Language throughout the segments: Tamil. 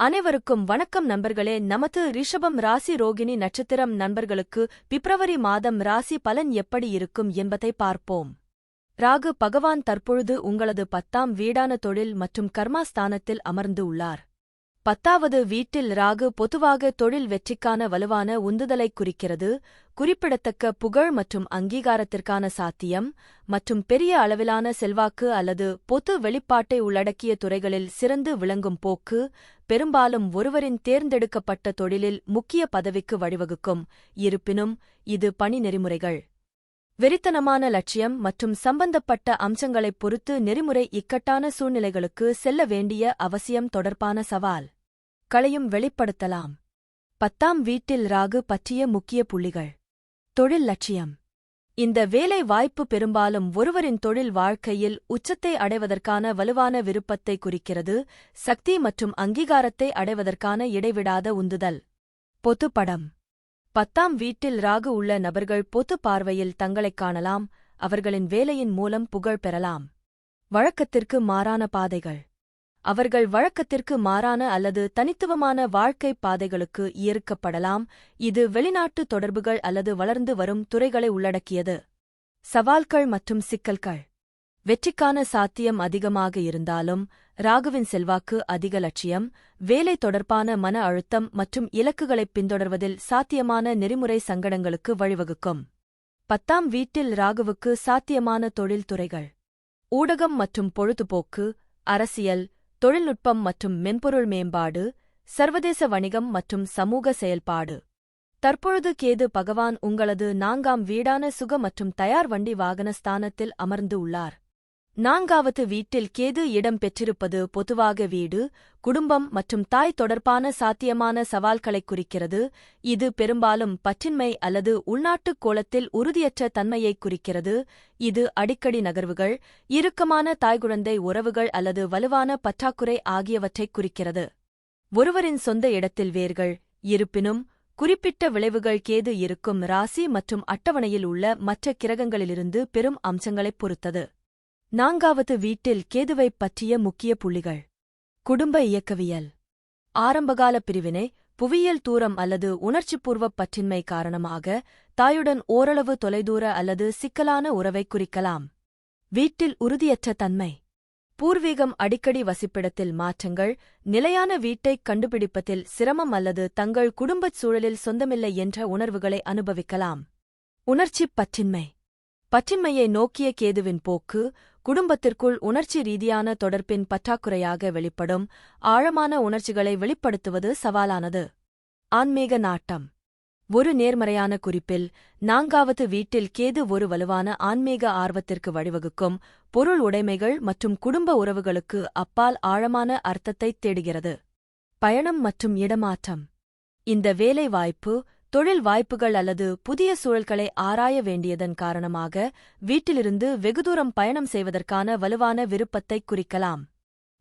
அனைவருக்கும் வணக்கம் நண்பர்களே. நமது ரிஷபம் ராசி ரோகிணி நட்சத்திரம் நண்பர்களுக்கு பிப்ரவரி மாதம் ராசி பலன் எப்படி இருக்கும் என்பதை பார்ப்போம். ராகு பகவான் தற்பொழுது உங்களது பத்தாம் வீடான தொழில் மற்றும் கர்மாஸ்தானத்தில் அமர்ந்து உள்ளார். பத்தாவது வீட்டில் ராகு பொதுவாக தொழில் வெற்றிக்கான வலுவான உந்துதலைக் குறிக்கிறது. குறிப்பிடத்தக்க புகழ் மற்றும் அங்கீகாரத்திற்கான சாத்தியம் மற்றும் பெரிய அளவிலான செல்வாக்கு அல்லது பொது வெளிப்பாட்டை உள்ளடக்கிய துறைகளில் சிறந்து விளங்கும் போக்கு பெரும்பாலும் ஒருவரின் தேர்ந்தெடுக்கப்பட்ட தொழிலில் முக்கிய பதவிக்கு வழிவகுக்கும். இருப்பினும் இது பணி நெறிமுறைகள். வெறித்தனமான லட்சியம் மற்றும் சம்பந்தப்பட்ட அம்சங்களைப் பொறுத்து நெறிமுறை இக்கட்டான சூழ்நிலைகளுக்கு செல்ல வேண்டிய அவசியம் தொடர்பான சவால். களையும் வெளிப்படுத்தலாம். பத்தாம் வீட்டில் ராகு பற்றிய முக்கிய புள்ளிகள். தொழில் லட்சியம். இந்த வேலை வாய்ப்பு பெரும்பாலும் ஒருவரின் தொழில் வாழ்க்கையில் உச்சத்தை அடைவதற்கான வலுவான விருப்பத்தை குறிக்கிறது சக்தி மற்றும் அங்கீகாரத்தை அடைவதற்கான இடைவிடாத உந்துதல். பொதுப்படம். பத்தாம் வீட்டில் ராகு உள்ள நபர்கள் பொது பார்வையில் தங்களைக் காணலாம் அவர்களின் வேலையின் மூலம் புகழ் பெறலாம். வழக்கத்திற்கு மாறான பாதைகள். அவர்கள் வழக்கத்திற்கு மாறான அல்லது தனித்துவமான வாழ்க்கை பாதைகளுக்கு ஈர்க்கப்படலாம் இது வெளிநாட்டு தொடர்புகள் அல்லது வளர்ந்து வரும் துறைகளை உள்ளடக்கியது. சவால்கள் மற்றும் சிக்கல்கள். வெற்றிக்கான சாத்தியம் அதிகமாக இருந்தாலும் ராகுவின் செல்வாக்கு அதிக லட்சியம் வேலை தொடர்பான மன அழுத்தம் மற்றும் இலக்குகளைப் பின்தொடர்வதில் சாத்தியமான நெறிமுறை சங்கடங்களுக்கு வழிவகுக்கும். பத்தாம் வீட்டில் ராகுவுக்கு சாத்தியமான தொழில்துறைகள். ஊடகம் மற்றும் பொழுதுபோக்கு அரசியல் தொழில்நுட்பம் மற்றும் மென்பொருள் மேம்பாடு சர்வதேச வணிகம் மற்றும் சமூக செயல்பாடு. தற்பொழுது கேது பகவான் உங்களது நான்காம் வீடான சுக மற்றும் தயார் வண்டி வாகன ஸ்தானத்தில் அமர்ந்து உள்ளார். நான்காவது வீட்டில் கேது இடம் பெற்றிருப்பது பொதுவாக வீடு குடும்பம் மற்றும் தாய் தொடர்பான சாத்தியமான சவால்களைக் குறிக்கிறது. இது பெரும்பாலும் பற்றின்மை அல்லது உள்நாட்டுக் கோலத்தில் உறுதியற்ற தன்மையைக் குறிக்கிறது. இது அடிக்கடி நகர்வுகள் இறுக்கமான தாய்குழந்தை உறவுகள் அல்லது வலுவான பற்றாக்குறை ஆகியவற்றைக் குறிக்கிறது. ஒருவரின் சொந்த இடத்தில் வேர்கள் இருப்பினும் குறிப்பிட்ட விளைவுகள் கேது இருக்கும் ராசி மற்றும் அட்டவணையில் உள்ள மற்ற கிரகங்களிலிருந்து பெரும் அம்சங்களைப் பொறுத்தது. நான்காவது வீட்டில் கேதுவைப் பற்றிய முக்கிய புள்ளிகள். குடும்ப இயக்கவியல். ஆரம்பகால பிரிவினை புவியியல் தூரம் அல்லது உணர்ச்சிபூர்வப் பற்றின்மை காரணமாக தாயுடன் ஓரளவு தொலைதூர அல்லது சிக்கலான உறவைக் குறிக்கலாம். வீட்டில் உறுதியற்ற தன்மை. பூர்வீகம் அடிக்கடி வசிப்பிடத்தில் மாற்றங்கள் நிலையான வீட்டைக் கண்டுபிடிப்பதில் சிரமம் அல்லது தங்கள் குடும்பச் சூழலில் சொந்தமில்லை என்ற உணர்வுகளை அனுபவிக்கலாம். உணர்ச்சிப் பற்றின்மை. பற்றின்மையை நோக்கிய கேதுவின் போக்கு குடும்பத்திற்குள் உணர்ச்சி ரீதியான தொடர்பின் பற்றாக்குறையாக வெளிப்படும் ஆழமான உணர்ச்சிகளை வெளிப்படுத்துவது சவாலானது. ஆன்மீக நாட்டம். ஒரு நேர்மறையான குறிப்பில் நான்காவது வீட்டில் கேது ஒரு வலுவான ஆன்மீக ஆர்வத்திற்கு வழிவகுக்கும் பொருள் உடைமைகள் மற்றும் குடும்ப உறவுகளுக்கு அப்பால் ஆழமான அர்த்தத்தைத் தேடுகிறது. பயணம் மற்றும் இடமாற்றம். இந்த வேலை வாய்ப்பு தொழில் வாய்ப்புகள் அல்லது புதிய சூழல்களை ஆராய வேண்டியதன் காரணமாக வீட்டிலிருந்து வெகுதூரம் பயணம் செய்வதற்கான வலுவான விருப்பத்தைக் குறிக்கலாம்.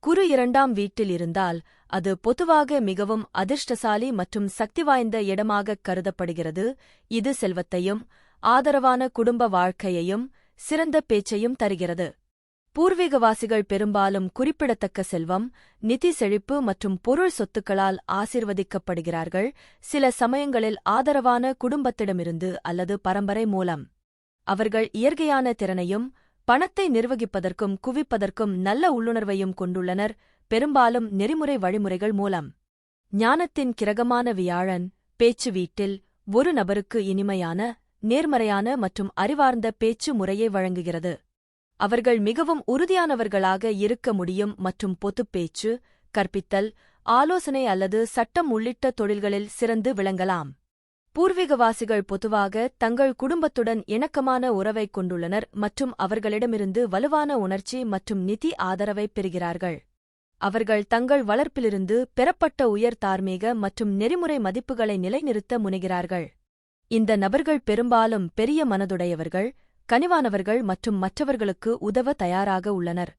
குறு இரண்டாம் வீட்டில் இருந்தால் அது பொதுவாக மிகவும் அதிர்ஷ்டசாலி மற்றும் சக்தி வாய்ந்த இடமாகக் கருதப்படுகிறது. இது செல்வத்தையும் ஆதரவான குடும்ப வாழ்க்கையையும் சிறந்த பேச்சையும் தருகிறது. பூர்வீகவாசிகள் பெரும்பாலும் குறிப்பிடத்தக்க செல்வம் நிதி செழிப்பு மற்றும் பொருள் சொத்துக்களால் ஆசிர்வதிக்கப்படுகிறார்கள் சில சமயங்களில் ஆதரவான குடும்பத்திடமிருந்து அல்லது பரம்பரை மூலம். அவர்கள் இயற்கையான திறனையும் பணத்தை நிர்வகிப்பதற்கும் குவிப்பதற்கும் நல்ல உள்ளுணர்வையும் கொண்டுள்ளனர் பெரும்பாலும் நெறிமுறை வழிமுறைகள் மூலம். ஞானத்தின் கிரகமான வியாழன் பேச்சு வீட்டில் ஒரு நபருக்கு இனிமையான நேர்மறையான மற்றும் அறிவார்ந்த பேச்சு முறையை வழங்குகிறது. அவர்கள் மிகவும் உறுதியானவர்களாக இருக்க முடியும் மற்றும் பொதுப்பேச்சு கற்பித்தல் ஆலோசனை அல்லது சட்டம் உள்ளிட்ட தொழில்களில் சிறந்து விளங்கலாம். பூர்வீகவாசிகள் பொதுவாக தங்கள் குடும்பத்துடன் இணக்கமான உறவைக் கொண்டுள்ளனர் மற்றும் அவர்களிடமிருந்து வலுவான உணர்ச்சி மற்றும் நிதி ஆதரவைப் பெறுகிறார்கள். அவர்கள் தங்கள் வளர்ப்பிலிருந்து பெறப்பட்ட உயர் தார்மீக மற்றும் நெறிமுறை மதிப்புகளை நிலைநிறுத்த முனைகிறார்கள். இந்த நபர்கள் பெரும்பாலும் பெரிய மனதுடையவர்கள் கனிவானவர்கள் மற்றும் மற்றவர்களுக்கு உதவ தயாராக உள்ளனர்.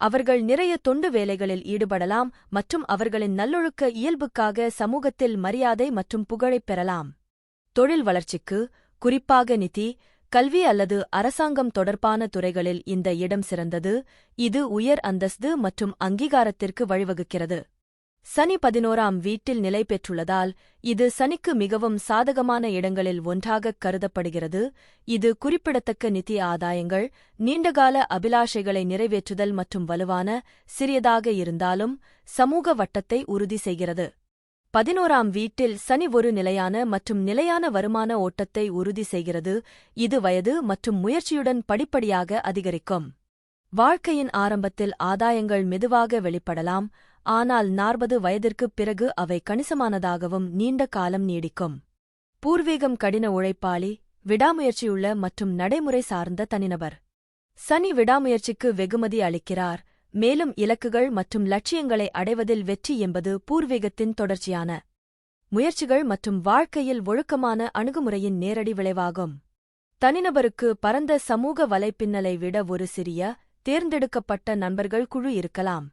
அவர்கள் நிறைய தொண்டு வேலைகளில் ஈடுபடலாம் மற்றும் அவர்களின் நல்லொழுக்க இயல்புக்காக சமூகத்தில் மரியாதை மற்றும் புகழைப் பெறலாம். தொழில் வளர்ச்சிக்கு குறிப்பாக நிதி கல்வி அல்லது அரசாங்கம் தொடர்பான துறைகளில் இந்த இடம் சிறந்தது. இது உயர் அந்தஸ்து மற்றும் அங்கீகாரத்திற்கு வழிவகுக்கிறது. சனி பதினோராம் வீட்டில் நிலை பெற்றுள்ளதால் இது சனிக்கு மிகவும் சாதகமான இடங்களில் ஒன்றாகக் கருதப்படுகிறது. இது குறிப்பிடத்தக்க நிதி ஆதாயங்கள் நீண்டகால அபிலாஷைகளை நிறைவேற்றுதல் மற்றும் வலுவான சிறியதாக இருந்தாலும் சமூக வட்டத்தை உறுதி செய்கிறது. பதினோராம் வீட்டில் சனி ஒரு நிலையான மற்றும் நிலையான வருமான ஓட்டத்தை உறுதி செய்கிறது. இது வயது மற்றும் முயற்சியுடன் படிப்படியாக அதிகரிக்கும். வாழ்க்கையின் ஆரம்பத்தில் ஆதாயங்கள் மெதுவாக வெளிப்படலாம். ஆனால் நாற்பது வயதிற்குப் பிறகு அவை கணிசமானதாகவும் நீண்ட காலம் நீடிக்கும். பூர்வீகம் கடின உழைப்பாளி விடாமுயற்சியுள்ள மற்றும் நடைமுறை சார்ந்த தனிநபர். சனி விடாமுயற்சிக்கு வெகுமதி அளிக்கிறார் மேலும் இலக்குகள் மற்றும் லட்சியங்களை அடைவதில் வெற்றி என்பது பூர்வீகத்தின் தொடர்ச்சியான முயற்சிகள் மற்றும் வாழ்க்கையில் ஒழுக்கமான அணுகுமுறையின் நேரடி விளைவாகும். தனிநபருக்கு பரந்த சமூக வலைப்பின்னலை விட ஒரு சிறிய தேர்ந்தெடுக்கப்பட்ட நண்பர்கள் குழு இருக்கலாம்.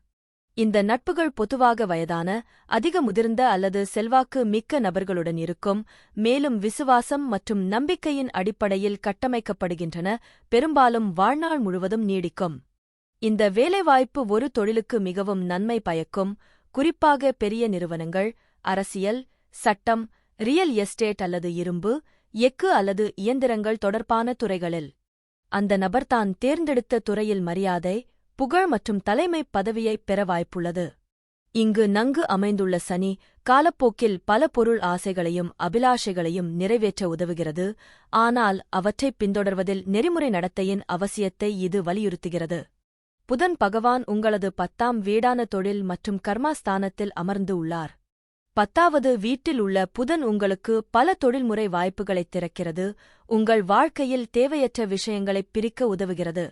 இந்த நட்புகள் பொதுவாக வயதான அதிக முதிர்ந்த அல்லது செல்வாக்கு மிக்க நபர்களுடன் இருக்கும் மேலும் விசுவாசம் மற்றும் நம்பிக்கையின் அடிப்படையில் கட்டமைக்கப்படுகின்றன பெரும்பாலும் வாழ்நாள் முழுவதும் நீடிக்கும். இந்த வேலைவாய்ப்பு ஒரு தொழிலுக்கு மிகவும் நன்மை பயக்கும் குறிப்பாக பெரிய நிறுவனங்கள் அரசியல் சட்டம் ரியல் எஸ்டேட் அல்லது இரும்பு எஃகு அல்லது இயந்திரங்கள் தொடர்பான துறைகளில். அந்த நபர் தான் தேர்ந்தெடுத்த துறையில் மரியாதை புகழ் மற்றும் தலைமைப் பதவியைப் பெற வாய்ப்புள்ளது. இங்கு நன்கு அமைந்துள்ள சனி காலப்போக்கில் பல பொருள் ஆசைகளையும் அபிலாஷைகளையும் நிறைவேற்ற உதவுகிறது. ஆனால் அவற்றைப் பின்தொடர்வதில் நெறிமுறை நடத்தையின் அவசியத்தை இது வலியுறுத்துகிறது. புதன் பகவான் உங்களது பத்தாம் வீடான தொழில் மற்றும் கர்மாஸ்தானத்தில் அமர்ந்து உள்ளார். பத்தாவது வீட்டில் உள்ள புதன் உங்களுக்கு பல தொழில்முறை வாய்ப்புகளைத் திறக்கிறது. உங்கள் வாழ்க்கையில் தேவையற்ற விஷயங்களைப் பிரிக்க உதவுகிறது.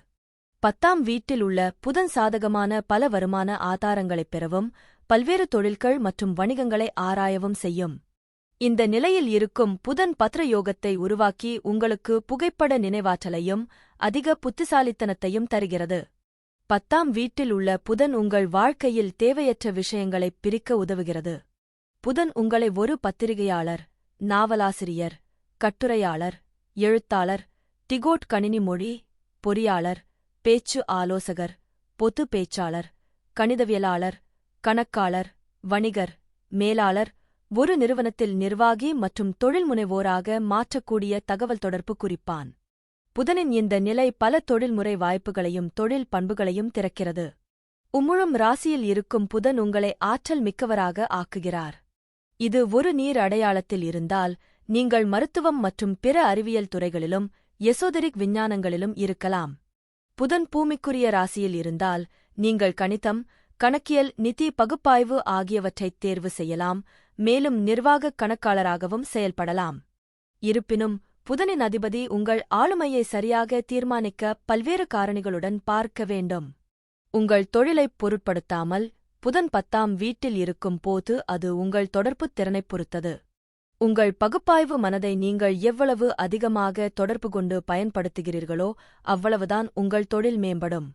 பத்தாம் வீட்டில் உள்ள புதன் சாதகமான பல வருமான ஆதாரங்களைப் பெறவும் பல்வேறு தொழில்கள் மற்றும் வணிகங்களை ஆராயவும் செய்யும். இந்த நிலையில் இருக்கும் புதன் பத்ரயோகத்தை உருவாக்கி உங்களுக்கு புகைப்பட நினைவாற்றலையும் அதிக புத்திசாலித்தனத்தையும் தருகிறது. பத்தாம் வீட்டில் உள்ள புதன் உங்கள் வாழ்க்கையில் தேவையற்ற விஷயங்களைப் பிரிக்க உதவுகிறது. புதன் உங்களை ஒரு பத்திரிகையாளர் நாவலாசிரியர் கட்டுரையாளர் எழுத்தாளர் டிகோட் கணினி மொழி பொறியாளர் பேச்சு ஆலோசகர் பொது பேச்சாளர் கணிதவியலாளர் கணக்காளர் வணிகர் மேலாளர் ஒரு நிறுவனத்தில் நிர்வாகி மற்றும் தொழில்முனைவோராக மாற்றக்கூடிய தகவல் தொடர்பு குறிப்பான். புதனின் இந்த நிலை பல தொழில்முறை வாய்ப்புகளையும் தொழில் பண்புகளையும் திறக்கிறது. உம்முழும் ராசியில் இருக்கும் புதன் உங்களை ஆற்றல் மிக்கவராக ஆக்குகிறார். இது ஒரு நீர் அடையாளத்தில் இருந்தால் நீங்கள் மருத்துவம் மற்றும் பிற அறிவியல் துறைகளிலும் எசோதரிக் விஞ்ஞானங்களிலும் இருக்கலாம். புதன் பூமிக்குரிய ராசியில் இருந்தால் நீங்கள் கணிதம் கணக்கியல் நிதி பகுப்பாய்வு ஆகியவற்றைத் தேர்வு செய்யலாம் மேலும் நிர்வாகக் கணக்காளராகவும் செயல்படலாம். இருப்பினும் புதனின் அதிபதி உங்கள் ஆளுமையை சரியாக தீர்மானிக்க பல்வேறு காரணிகளுடன் பார்க்க வேண்டும். உங்கள் தொழிலைப் பொருட்படுத்தாமல் புதன் பத்தாம் வீட்டில் இருக்கும் போது அது உங்கள் தொடர்புத் திறனைப் பொறுத்தது. உங்கள் பகுப்பாய்வு மனதை நீங்கள் எவ்வளவு அதிகமாக தொடர்பு கொண்டு பயன்படுத்துகிறீர்களோ அவ்வளவுதான் உங்கள் தொழில் மேம்படும்.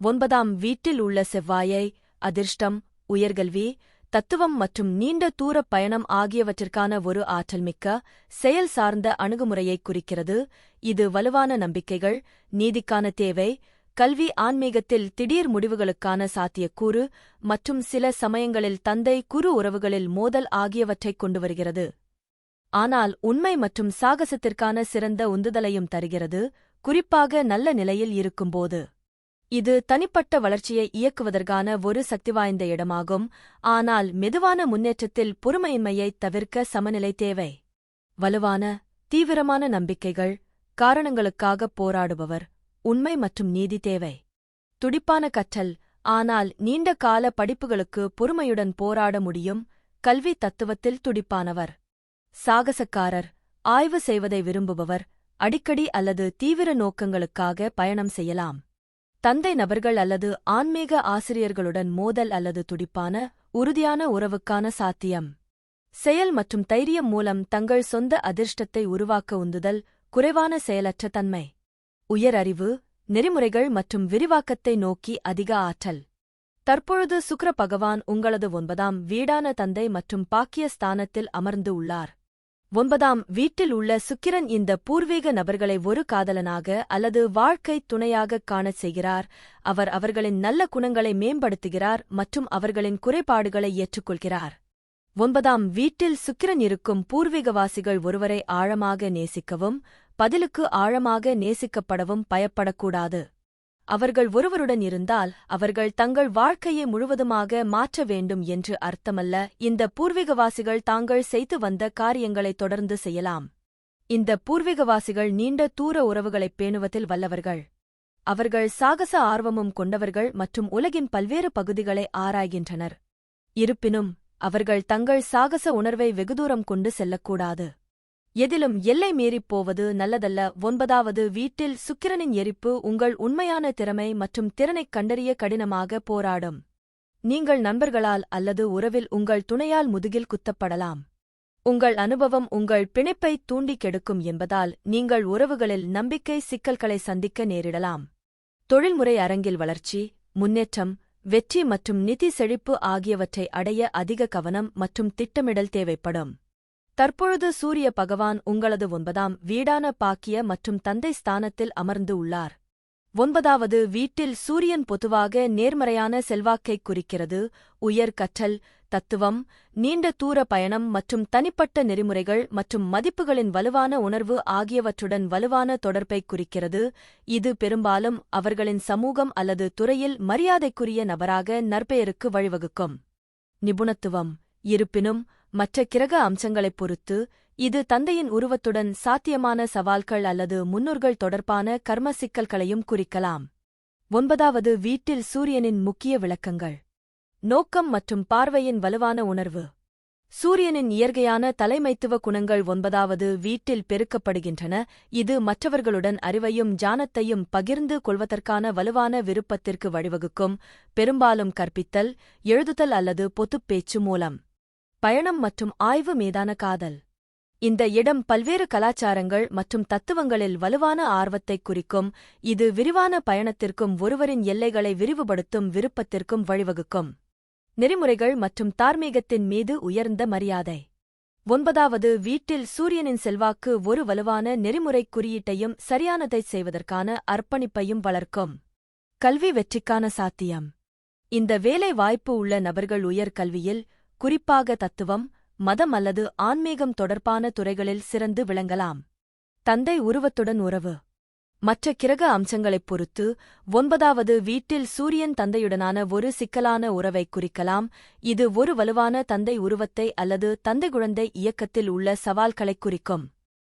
ஒன்பதாம் வீட்டில் உள்ள செவ்வாயை அதிர்ஷ்டம் உயர்கல்வி தத்துவம் மற்றும் நீண்ட தூர பயணம் ஆகியவற்றிற்கான ஒரு ஆற்றல்மிக்க செயல் சார்ந்த அணுகுமுறையைக் குறிக்கிறது. இது வலுவான நம்பிக்கைகள் நீதிக்கான தேவை கல்வி ஆன்மீகத்தில் திடீர் முடிவுகளுக்கான சாத்தியக்கூறு மற்றும் சில சமயங்களில் தந்தை குறு உறவுகளில் மோதல் ஆகியவற்றைக் கொண்டு வருகிறது. ஆனால் உண்மை மற்றும் சாகசத்திற்கான சிறந்த உந்துதலையும் தருகிறது குறிப்பாக நல்ல நிலையில் இருக்கும்போது. இது தனிப்பட்ட வளர்ச்சியை இயக்குவதற்கான ஒரு சக்திவாய்ந்த இடமாகும் ஆனால் மெதுவான முன்னேற்றத்தில் பொறுமையின்மையைத் தவிர்க்க சமநிலை தேவை. வலுவான தீவிரமான நம்பிக்கைகள் காரணங்களுக்காகப் போராடுபவர் உண்மை மற்றும் நீதி தேவை. துடிப்பான கற்றல் ஆனால் நீண்ட கால படிப்புகளுக்கு பொறுமையுடன் போராட முடியும் கல்வி தத்துவத்தில் துடிப்பானவர். சாகசக்காரர் ஆய்வு செய்வதை விரும்புபவர் அடிக்கடி அல்லது தீவிர நோக்கங்களுக்காக பயணம் செய்யலாம். தந்தை நபர்கள் அல்லது ஆன்மீக ஆசிரியர்களுடன் மோதல் அல்லது துடிப்பான உறுதியான உறவுக்கான சாத்தியம். செயல் மற்றும் தைரியம் மூலம் தங்கள் சொந்த அதிர்ஷ்டத்தை உருவாக்க உந்துதல் குறைவான செயலற்ற தன்மை. உயர் அறிவு நெறிமுறைகள் மற்றும் விரிவாக்கத்தை நோக்கி அதிக ஆற்றல். தற்பொழுது சுக்ர பகவான் உங்களது ஒன்பதாம் வீடான தந்தை மற்றும் பாக்கிய ஸ்தானத்தில் அமர்ந்து உள்ளார். ஒன்பதாம் வீட்டில் உள்ள சுக்கிரன் இந்த பூர்வீக நபர்களை ஒரு காதலனாக அல்லது வாழ்க்கை துணையாகக் காணச் செய்கிறார். அவர் அவர்களின் நல்ல குணங்களை மேம்படுத்துகிறார் மற்றும் அவர்களின் குறைபாடுகளை ஏற்றுக்கொள்கிறார். ஒன்பதாம் வீட்டில் சுக்கிரன் இருக்கும் பூர்வீகவாசிகள் ஒருவரை ஆழமாக நேசிக்கவும் பதிலுக்கு ஆழமாக நேசிக்கப்படவும் பயப்படக்கூடாது. அவர்கள் ஒருவருடன் இருந்தால் அவர்கள் தங்கள் வாழ்க்கையை முழுவதுமாக மாற்ற வேண்டும் என்று அர்த்தமல்ல. இந்த பூர்வீகவாசிகள் தாங்கள் செய்து வந்த காரியங்களை தொடர்ந்து செய்யலாம். இந்த பூர்வீகவாசிகள் நீண்ட தூர உறவுகளைப் பேணுவதில் வல்லவர்கள். அவர்கள் சாகச ஆர்வமும் கொண்டவர்கள் மற்றும் உலகின் பல்வேறு பகுதிகளை ஆராய்கின்றனர். இருப்பினும் அவர்கள் தங்கள் சாகச உணர்வை வெகுதூரம் கொண்டு செல்லக்கூடாது. எதிலும் எல்லை மீறிப் போவது நல்லதல்ல. ஒன்பதாவது வீட்டில் சுக்கிரனின் எரிப்பு உங்கள் உண்மையான திறமை மற்றும் திறனைக் கண்டறிய கடினமாக போராடும். நீங்கள் நண்பர்களால் அல்லது உறவில் உங்கள் துணையால் முதுகில் குத்தப்படலாம். உங்கள் அனுபவம் உங்கள் பிணைப்பை தூண்டிக் கெடுக்கும் என்பதால் நீங்கள் உறவுகளில் நம்பிக்கை சிக்கல்களை சந்திக்க நேரிடலாம். தொழில்முறை அரங்கில் வளர்ச்சி முன்னேற்றம் வெற்றி மற்றும் நிதி செழிப்பு ஆகியவற்றை அடைய அதிக கவனம் மற்றும் திட்டமிடல் தேவைப்படும். தற்பொழுது சூரிய பகவான் உங்களது ஒன்பதாம் வீடான பாக்கிய மற்றும் தந்தை ஸ்தானத்தில் அமர்ந்து உள்ளார். ஒன்பதாவது வீட்டில் சூரியன் பொதுவாக நேர்மறையான செல்வாக்கைக் குறிக்கிறது. உயர் கற்றல் தத்துவம் நீண்ட தூர பயணம் மற்றும் தனிப்பட்ட நெறிமுறைகள் மற்றும் மதிப்புகளின் வலுவான உணர்வு ஆகியவற்றுடன் வலுவான தொடர்பைக் குறிக்கிறது. இது பெரும்பாலும் அவர்களின் சமூகம் அல்லது துறையில் மரியாதைக்குரிய நபராக நற்பெயருக்கு வழிவகுக்கும். நிபுணத்துவம் இருப்பினும் மற்ற கிரக அம்சங்களைப் பொறுத்து இது தந்தையின் உருவத்துடன் சாத்தியமான சவால்கள் அல்லது முன்னோர்கள் தொடர்பான கர்ம சிக்கல்களையும் குறிக்கலாம். ஒன்பதாவது வீட்டில் சூரியனின் முக்கிய விளக்கங்கள். நோக்கம் மற்றும் பார்வையின் வலுவான உணர்வு. சூரியனின் இயற்கையான தலைமைத்துவ குணங்கள் ஒன்பதாவது வீட்டில் பெருக்கப்படுகின்றன. இது மற்றவர்களுடன் அறிவையும் ஜானத்தையும் பகிர்ந்து கொள்வதற்கான வலுவான விருப்பத்திற்கு வழிவகுக்கும். பெரும்பாலும் கற்பித்தல் எழுதுதல் அல்லது பொதுப்பேச்சு மூலம். பயணம் மற்றும் ஆய்வு மீதான காதல். இந்த இடம் பல்வேறு கலாச்சாரங்கள் மற்றும் தத்துவங்களில் வலுவான ஆர்வத்தைக் குறிக்கும் இது விரிவான பயணத்திற்கும் ஒருவரின் எல்லைகளை விரிவுபடுத்தும் விருப்பத்திற்கும் வழிவகுக்கும். நெறிமுறைகள் மற்றும் தார்மீகத்தின் மீது உயர்ந்த மரியாதை. ஒன்பதாவது வீட்டில் சூரியனின் செல்வாக்கு ஒரு வலுவான நெறிமுறைக் குறியீட்டையும் சரியானதைச் செய்வதற்கான அர்ப்பணிப்பையும் வளர்க்கும். கல்வி வெற்றிக்கான சாத்தியம். இந்த வேலை வாய்ப்பு உள்ள நபர்கள் உயர் கல்வியில் குறிப்பாக தத்துவம் மதம் அல்லது ஆன்மீகம் தொடர்பான துறைகளில் சிறந்து விளங்கலாம். தந்தை உருவத்துடன் உறவு. மற்ற கிரக அம்சங்களைப் பொறுத்து ஒன்பதாவது வீட்டில் சூரியன் தந்தையுடனான ஒரு சிக்கலான உறவைக் குறிக்கலாம். இது ஒரு வலுவான தந்தை உருவத்தை அல்லது தந்தை குழந்தை இயக்கத்தில் உள்ள சவால்களைக் குறிக்கும்.